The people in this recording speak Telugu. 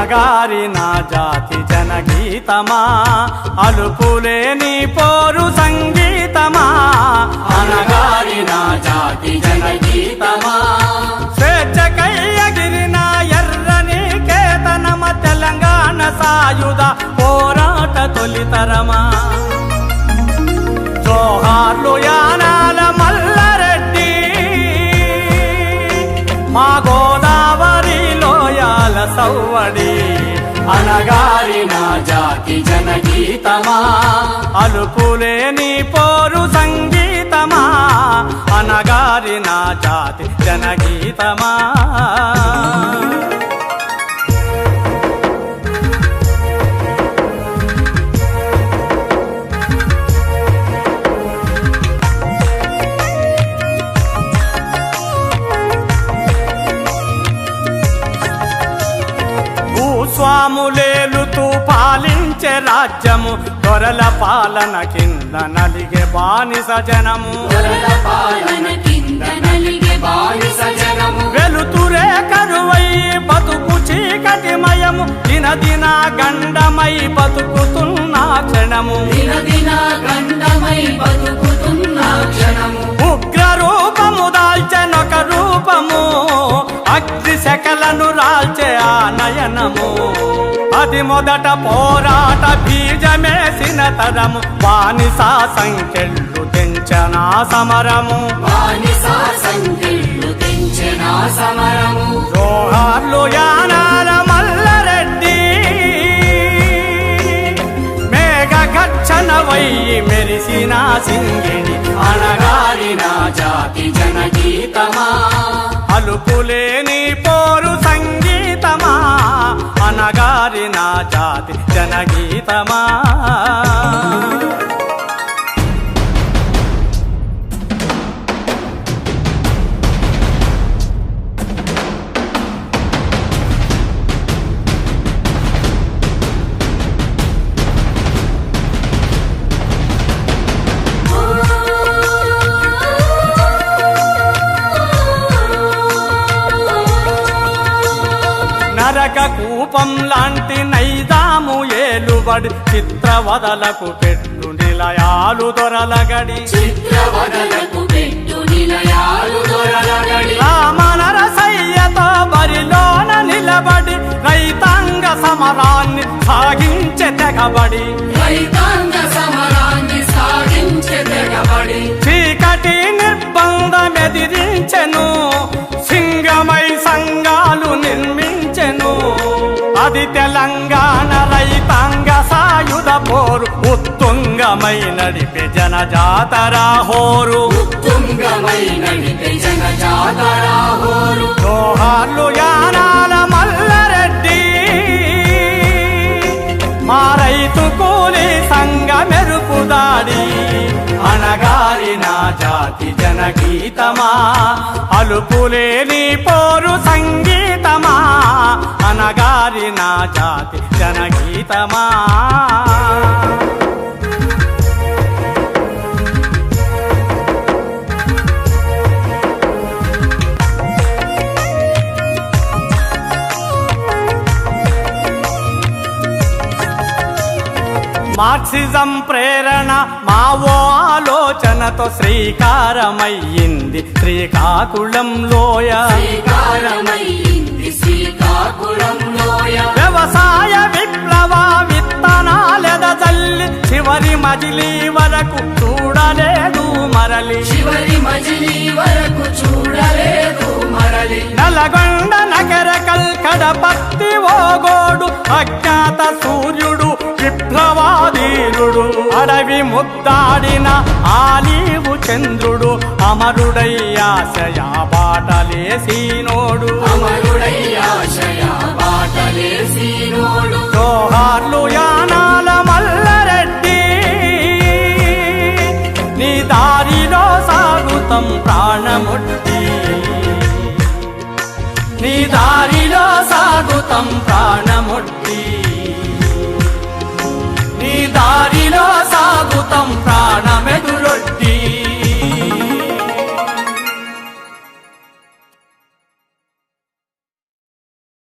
అనగారి నా జాతి జనగీతమా? అలుపులేని పోరు సంగీతమా? అనగారి నా జాతి జనగీతమా? స్వేచ్ఛకై ఎగిరిన ఎర్రని కేతనమ తెలంగాణ సాయుధ పోరాట తొలితరమా? జోహార్లు యానాల సవ్వడి అనగారిన జాతి జనగీతమా? అలుపులేని పోరు సంగీతమా? అనగారిన జాతి జనగీతమా? భూస్వాములేలుతూ పాలించే రాజ్యము. దొరల పాలన కింద నలిగే బానిస జనము. వెలుతురే కరువై బతుకు చీకటిమయము దిన దిన గండమై బతుకుతున్న క్షణము. గండమై బతుకుతున్న క్షణము. ఉగ్ర రూపము దాల్చెనొక రూపము. అగ్ని శకలను రాల్చే ఆ నయనము. అది మొదట పోరాట బీజమేసిన తరము. బానిస సంఖ్యలు తెంచన సమరము. జోహార్లు యానాల మల్లారెడ్డి. మేఘ గచ్చన వయ్యి మెరిసిన సింగిడి అనగారి నా జాతి జనగీతమా. సహితమా నరక కూపం లాంటి నైదా ఏలుబడి చిత్రవదలకు పెట్టు నిలయాలు దొరలగడి. చిత్రవదలకు పెట్టు నిలయాలు దొరలగడి. రామనరసయ్యతో బరిలోన నిలబడి రైతాంగ సమరాన్ని సాగించే తెగబడి. రైతాంగ ఉత్తుంగమై నడిపే జన జాతరా హోరు. తుంగమై నడిపే జన జాతరా హోరు. జోహార్లు యానాల మల్లారెడ్డి. మా రైతు కూలి సంగ మెరుపు దాడి. అనగారి నా జాతి జనగీతమా. అలుపులేని పోరు సంగీతమా. అనగారి నా జాతి జనగీతమా. మార్క్సిజం ప్రేరణ మావో ఆలోచనతో శ్రీకారమయ్యింది శ్రీకాకుళం లోయ. వ్యవసాయ విప్లవ విత్తనాలెద జల్లి చివరి మజిలీ వరకు చూడలేదు మరలి. చివరి మజిలీ వరకు చూడలేదు మరలి. నలగొండ అడవి ముద్దాడిన ఆలీవు చంద్రుడు అమరుడయ్యాశయా బాటలేసినోడు జోహార్లు యానాల మల్లరెడ్డి నీ దారిలో సాగుతం ప్రాణముట్టి. నీ దారిలో సాగుతం ప్రాణముట్టి. నీ దారిలో